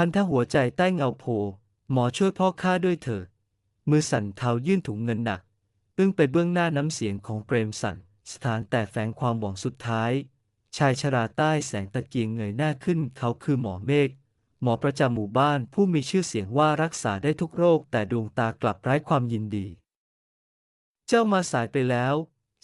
พันธหัวใจใต้เงาโพ หมอช่วยพ่อข้าด้วยเถิดมือสั่นเทายื่นถุงเงินหนัก อึ้งไปเบื้องหน้าน้ำเสียงของเปรมสั่น สถานแต่แฝงความหวังสุดท้าย ชายชราใต้แสงตะเกียงเงยหน้าขึ้น เขาคือหมอเมฆ หมอประจำหมู่บ้านผู้มีชื่อเสียงว่ารักษาได้ทุกโรค แต่ดวงตากลับไร้ความยินดี เจ้ามาสายไปแล้ว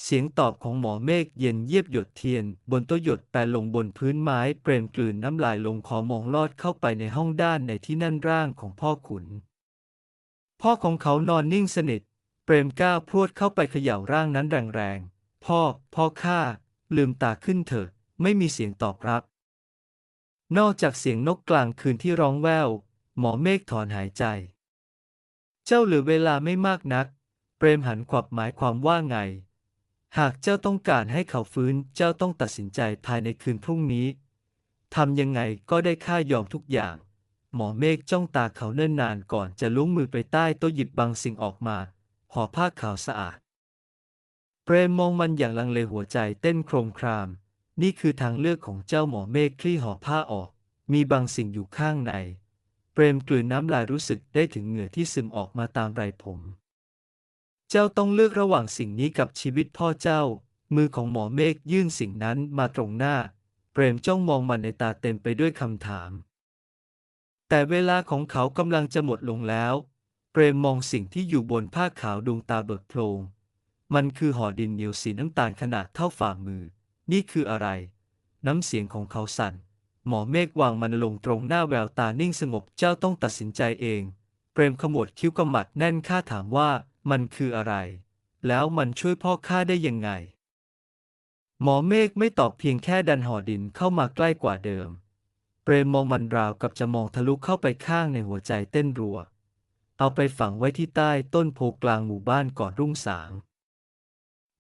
เสียงตอบของหมอเมฆเย็นเยียบหยดเทียน บนโต๊ะหยดแปรลงบนพื้นไม้ เปรมกลืนน้ำลายลงขอมองลอดเข้าไปในห้องด้านในที่นั่นร่างของพ่อขุน พ่อของเขานอนนิ่งสนิท เปรมก้าวพรวดเข้าไปเขย่าร่างนั้นแรงๆ พ่อ พ่อข้า ลืมตาขึ้นเถิด ไม่มีเสียงตอบรับ นอกจากเสียงนกกลางคืนที่ร้องแวว หมอเมฆถอนหายใจ เจ้าเหลือเวลาไม่มากนัก เปรมหันขวับหมายความว่าไง หากเจ้าต้องการให้เขาฟื้น เจ้าต้องตัดสินใจภายในคืนพรุ่งนี้ ทำยังไงก็ได้ค่ายอมทุกอย่าง หมอเมฆจ้องตาเขาเนิ่นนานก่อนจะล้วงมือไปใต้โต๊ะหยิบบางสิ่งออกมา ห่อผ้าขาวสะอาด เปรมมองมันอย่างลังเลหัวใจเต้นโครมคราม นี่คือทางเลือกของเจ้าหมอเมฆคลี่ห่อผ้าออก มีบางสิ่งอยู่ข้างใน เปรมกลืนน้ำลายรู้สึกได้ถึงเหงื่อที่ซึมออกมาตามไรผม เจ้าต้องเลือกระหว่างสิ่งนี้กับชีวิตพ่อเจ้า มือของหมอเมฆยื่นสิ่งนั้นมาตรงหน้า เปรมจ้องมองมันในตาเต็มไปด้วยคำถาม แต่เวลาของเขากำลังจะหมดลงแล้ว เปรมมองสิ่งที่อยู่บนผ้าขาวดวงตาเบิกโพลงมันคือห่อดินเหนียวสีน้ำตาลขนาดเท่าฝ่ามือ นี่คืออะไร น้ำเสียงของเขาสั่น หมอเมฆวางมันลงตรงหน้าแววตานิ่งสงบ เจ้าต้องตัดสินใจเอง เปรมขมวดคิ้วกำหมัดแน่นข้าถามว่า มันคืออะไร แล้วมันช่วยพ่อข้าได้ยังไง หมอเมฆไม่ตอบเพียงแค่ดันห่อดินเข้ามาใกล้กว่าเดิม เปรมมองมันราวกับจะมองทะลุเข้าไปข้างในหัวใจเต้นรัว เอาไปฝังไว้ที่ใต้ต้นโพกลางหมู่บ้านก่อนรุ่งสาง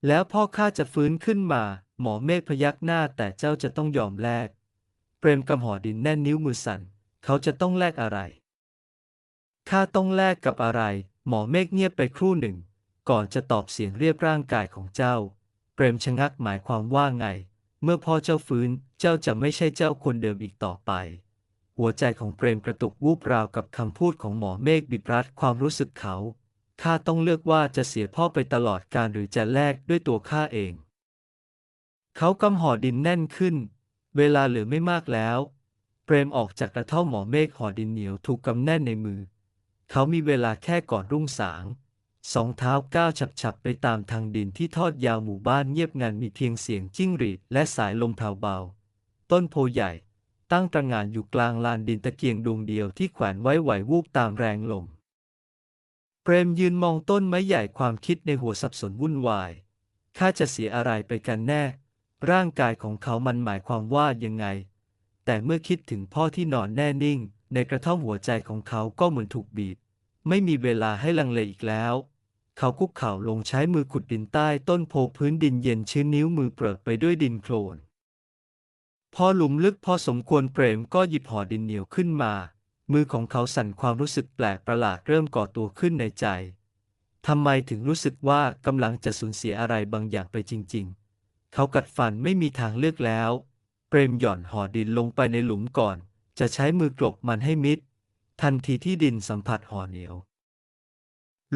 แล้วพ่อข้าจะฟื้นขึ้นมา หมอเมฆพยักหน้าแต่เจ้าจะต้องยอมแลก เปรมกำห่อดินแน่นนิ้วมือสั่น เขาจะต้องแลกอะไรข้าต้องแลกกับอะไร หมอเมฆเงียบไปครู่หนึ่ง ก่อนจะตอบเสียงเรียบร่างกายของเจ้า เปรมชะงักหมายความว่าไง เมื่อพ่อเจ้าฟื้นเจ้าจะไม่ใช่เจ้าคนเดิมอีกต่อไป หัวใจของเปรมกระตุกวูบราวกับคำพูดของหมอเมฆบิบรัดความรู้สึกเขาข้าต้องเลือกว่าจะเสียพ่อไปตลอดการหรือจะแลกด้วยตัวข้าเอง เขากำห่อดินแน่นขึ้น เวลาเหลือไม่มากแล้ว เปรมออกจากกระท่อมหมอเมฆห่อดินเหนียวถูกกำแน่นในมือ เขามีเวลาแค่ก่อนรุ่งสาง สองเท้าก้าวฉับๆไปตามทางดินที่ทอดยาวหมู่บ้านเงียบงันมีเพียงเสียงจิ้งหรีดและสายลมแผ่วเบาต้นโพใหญ่ ตั้งตระหง่านอยู่กลางลานดินตะเกียงดวงเดียวที่แขวนไว้ไหววูบตามแรงลมเปรมยืนมองต้นไม้ใหญ่ความคิดในหัวสับสนวุ่นวาย ข้าจะเสียอะไรไปกันแน่ ร่างกายของเขามันหมายความว่ายังไง แต่เมื่อคิดถึงพ่อที่นอนแน่นิ่ง ในกระท่อมหัวใจของเขาก็เหมือนถูกบีบ ไม่มีเวลาให้ลังเลอีกแล้ว เขาคุกเข่าลงใช้มือขุดดินใต้ต้นโพพื้นดินเย็นชื้นนิ้วมือเปิดไปด้วยดินโคลน พอหลุมลึกพอสมควรเปรมก็หยิบห่อดินเหนียวขึ้นมา มือของเขาสั่นความรู้สึกแปลกประหลาดเริ่มก่อตัวขึ้นในใจทำไมถึงรู้สึกว่ากำลังจะสูญเสียอะไรบางอย่างไปจริง ๆ เขากัดฟันไม่มีทางเลือกแล้ว เปรมหย่อนห่อดินลงไปในหลุมก่อน จะใช้มือกลบมันให้มิด ทันทีที่ดินสัมผัสห่อเหนียว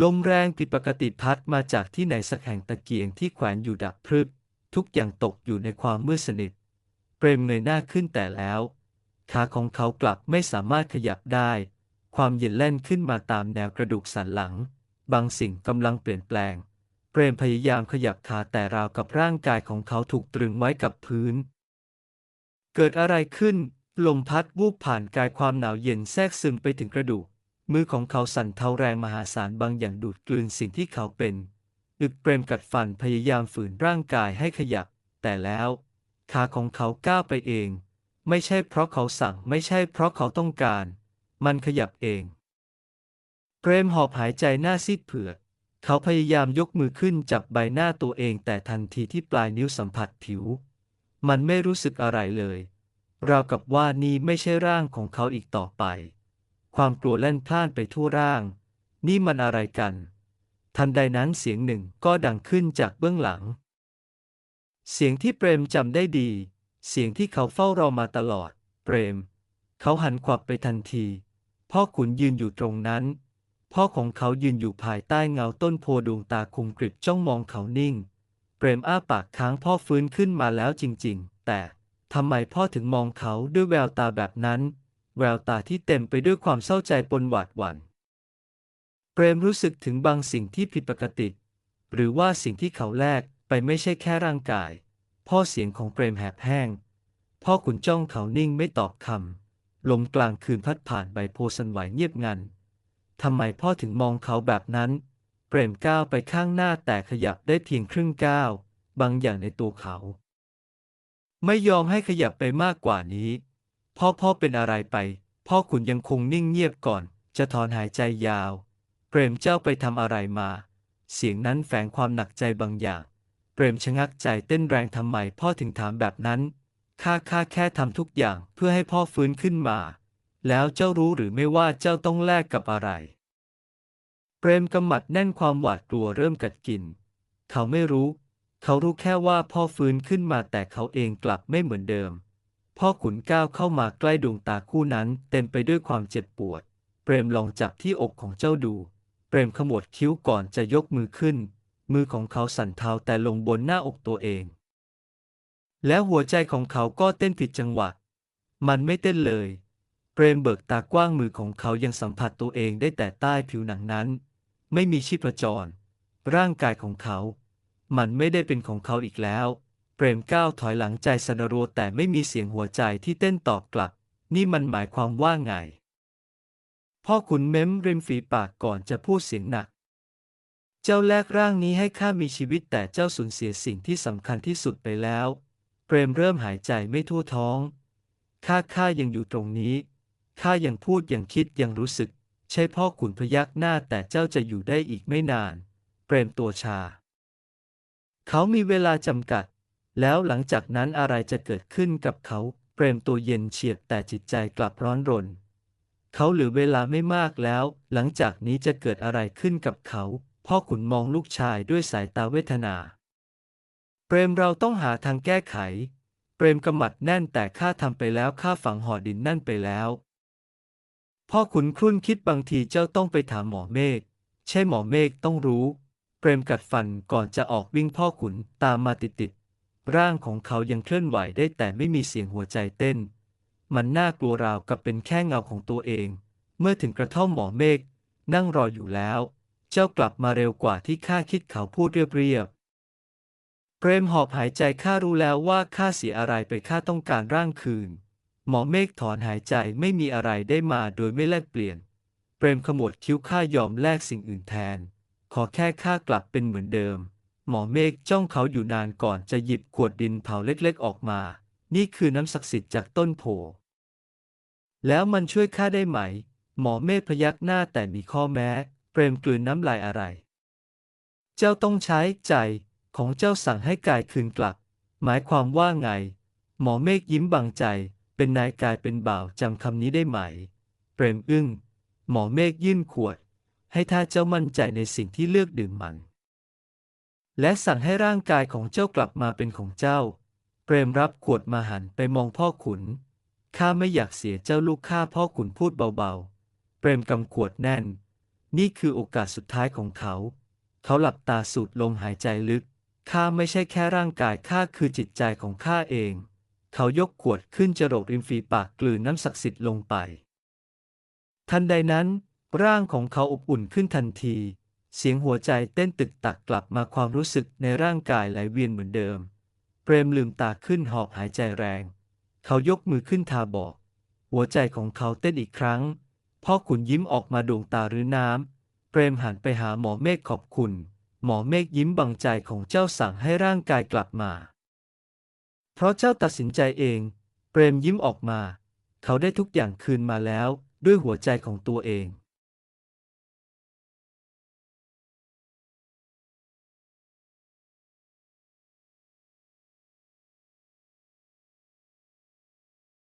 ลมแรงผิดปกติพัดมาจากที่ไหนสักแห่งตะเกียงที่แขวนอยู่ดับพรึบ ทุกอย่างตกอยู่ในความมืดสนิท เปรมเงยหน้าขึ้นแต่แล้ว ขาของเขากลับไม่สามารถขยับได้ ความเย็นแล่นขึ้นมาตามแนวกระดูกสันหลัง บางสิ่งกำลังเปลี่ยนแปลง เปรมพยายามขยับขาแต่ราวกับร่างกายของเขาถูกตรึงไว้กับพื้น เกิดอะไรขึ้น ลมพัดวูบผ่านกายความหนาวเย็นแทรกซึมไปถึงกระดูก มือของเขาสั่นเทาแรงมหาศาลบางอย่างดูดกลืนสิ่งที่เขาเป็นอึกเปรมกัดฟันพยายามฝืนร่างกายให้ขยับ แต่แล้ว ขาของเขาก้าวไปเอง ไม่ใช่เพราะเขาสั่งไม่ใช่เพราะเขาต้องการ มันขยับเองเปรมหอบหายใจหน้าซีดเผือดเขาพยายามยกมือขึ้นจับใบหน้าตัวเองแต่ทันทีที่ปลายนิ้วสัมผัสผิว มันไม่รู้สึกอะไรเลย ราวกับว่านี่ไม่ใช่ร่างของเขาอีกต่อไป ความกลัวเล่นพล่านไปทั่วร่าง นี่มันอะไรกัน ทันใดนั้นเสียงหนึ่งก็ดังขึ้นจากเบื้องหลัง เสียงที่เปรมจำได้ดี เสียงที่เขาเฝ้ารอมาตลอด เปรม เขาหันขวับไปทันที พ่อขุนยืนอยู่ตรงนั้น พ่อของเขายืนอยู่ภายใต้เงาต้นโพดวงตาคมกริบจ้องมองเขานิ่ง เปรมอ้าปากค้างพ่อฟื้นขึ้นมาแล้วจริง ๆ แต่ ทำไมพ่อถึงมองเขาด้วยแววตาแบบนั้น แววตาที่เต็มไปด้วยความเศร้าใจปนหวาดหวั่นเปรมรู้สึกถึงบางสิ่งที่ผิดปกติ หรือว่าสิ่งที่เขาแลกไปไม่ใช่แค่ร่างกาย พ่อเสียงของเปรมแหบแห้ง พ่อขุนจ้องเขานิ่งไม่ตอบคำลมกลางคืนพัดผ่านใบโพสันไหวเงียบงันทำไมพ่อถึงมองเขาแบบนั้น เปรมก้าวไปข้างหน้าแต่ขยับได้เพียงครึ่งก้าว บางอย่างในตัวเขา ไม่ยอมให้ขยับไปมากกว่านี้ พ่อพ่อเป็นอะไรไป พ่อขุนยังคงนิ่งเงียบก่อน จะถอนหายใจยาว เปรมเจ้าไปทำอะไรมา เสียงนั้นแฝงความหนักใจบางอย่าง เปรมชะงักใจเต้นแรงทำไมพ่อถึงถามแบบนั้น ข้าข้าแค่ทำทุกอย่างเพื่อให้พ่อฟื้นขึ้นมา แล้วเจ้ารู้หรือไม่ว่าเจ้าต้องแลกกับอะไร เปรมกำมัดแน่นความหวาดกลัวเริ่มกัดกิน เขาไม่รู้ เขารู้แค่ว่าพ่อฟื้นขึ้นมาแต่เขาเองกลับไม่เหมือนเดิม พ่อขุนก้าวเข้ามาใกล้ดวงตาคู่นั้น เต็มไปด้วยความเจ็บปวด เปรมลองจับที่อกของเจ้าดู เปรมขมวดคิ้วก่อนจะยกมือขึ้น มือของเขาสั่นเทาแต่ลงบนหน้าอกตัวเอง แล้วหัวใจของเขาก็เต้นผิดจังหวะ มันไม่เต้นเลย เปรมเบิกตากว้างมือของเขายังสัมผัสตัวเองได้แต่ใต้ผิวหนังนั้น ไม่มีชีพจร ร่างกายของเขา มันไม่ได้เป็นของเขาอีกแล้ว เปรมก้าวถอยหลังใจสนรัวแต่ไม่มีเสียงหัวใจที่เต้นตอบกลับ นี่มันหมายความว่าไง พ่อขุนเม้มริมฝีปากก่อนจะพูดเสียงหนัก เจ้าแลกร่างนี้ให้ข้ามีชีวิตแต่เจ้าสูญเสียสิ่งที่สำคัญที่สุดไปแล้ว เปรมเริ่มหายใจไม่ทั่วท้อง ข้าข้ายังอยู่ตรงนี้ ข้ายังพูดยังคิดยังรู้สึก ใช่พ่อขุนพยักหน้าแต่เจ้าจะอยู่ได้อีกไม่นาน เปรมตัวชา เขามีเวลาจำกัด แล้วหลังจากนั้นอะไรจะเกิดขึ้นกับเขาเปรมตัวเย็นเฉียบแต่จิตใจกลับร้อนรน เขาเหลือเวลาไม่มากแล้ว หลังจากนี้จะเกิดอะไรขึ้นกับเขา พ่อขุนมองลูกชายด้วยสายตาเวทนา เปรมเราต้องหาทางแก้ไข เปรมกำมัดแน่นแต่ข้าทำไปแล้วข้าฝังห่อดินนั่นไปแล้ว พ่อขุนครุ่นคิดบางทีเจ้าต้องไปถามหมอเมฆใช่หมอเมฆต้องรู้ รมกัดฟันก่อนจะออกวิ่งพ่อขุนตามมาติดๆ ร่างของเขายังเคลื่อนไหวได้แต่ไม่มีเสียงหัวใจเต้น มันน่ากลัวราวกับเป็นแค่เงาของตัวเอง เมื่อถึงกระท่อมหมอเมฆนั่งรออยู่แล้ว เจ้ากลับมาเร็วกว่าที่ข้าคิดเขาพูดเรียบๆ เปรมหอบหายใจข้ารู้แล้วว่าข้าเสียอะไรไปข้าต้องการร่างคืน หมอเมฆถอนหายใจไม่มีอะไรได้มาโดยไม่แลกเปลี่ยน เปรมขมวดคิ้วข้ายอมแลกสิ่งอื่นแทน ขอแค่ข้ากลับเป็นเหมือนเดิม หมอเมฆจ้องเขาอยู่นานก่อนจะหยิบขวดดินเผาเล็กๆออกมา นี่คือน้ำศักดิ์สิทธิ์จากต้นโพแล้วมันช่วยข้าได้ไหม หมอเมฆพยักหน้าแต่มีข้อแม้ เปรมกลืนน้ำลายอะไร เจ้าต้องใช้ใจของเจ้าสั่งให้กายคืนกลับ หมายความว่าไง หมอเมฆยิ้มบางใจ เป็นนายกายเป็นบ่าวจำคำนี้ได้ไหม เปรมอึ้ง หมอเมฆยื่นขวด ให้ถ้าเจ้ามั่นใจในสิ่งที่เลือกดื่มมัน และสั่งให้ร่างกายของเจ้ากลับมาเป็นของเจ้า เปรมรับขวดมาหันไปมองพ่อขุน ข้าไม่อยากเสียเจ้าลูกข้าพ่อขุนพูดเบาๆ เปรมกำขวดแน่น นี่คือโอกาสสุดท้ายของเขา เขาหลับตาสูดลมหายใจลึก ข้าไม่ใช่แค่ร่างกายข้าคือจิตใจของข้าเอง เขายกขวดขึ้นจรดริมฝีปากกลืนน้ำศักดิ์สิทธิ์ลงไป ทันใดนั้น ร่างของเขาอบอุ่นขึ้นทันที เสียงหัวใจเต้นตึกตักกลับมาความรู้สึกในร่างกายไหลเวียนเหมือนเดิม เปรมลืมตาขึ้นหอบหายใจแรง เขายกมือขึ้นทาบอก หัวใจของเขาเต้นอีกครั้ง พ่อขุนยิ้มออกมาดวงตาหรือน้ำ เปรมหันไปหาหมอเมฆขอบคุณ หมอเมฆยิ้มบังใจของเจ้าสั่งให้ร่างกายกลับมา เพราะเจ้าตัดสินใจเอง เปรมยิ้มออกมา เขาได้ทุกอย่างคืนมาแล้ว ด้วยหัวใจของตัวเอง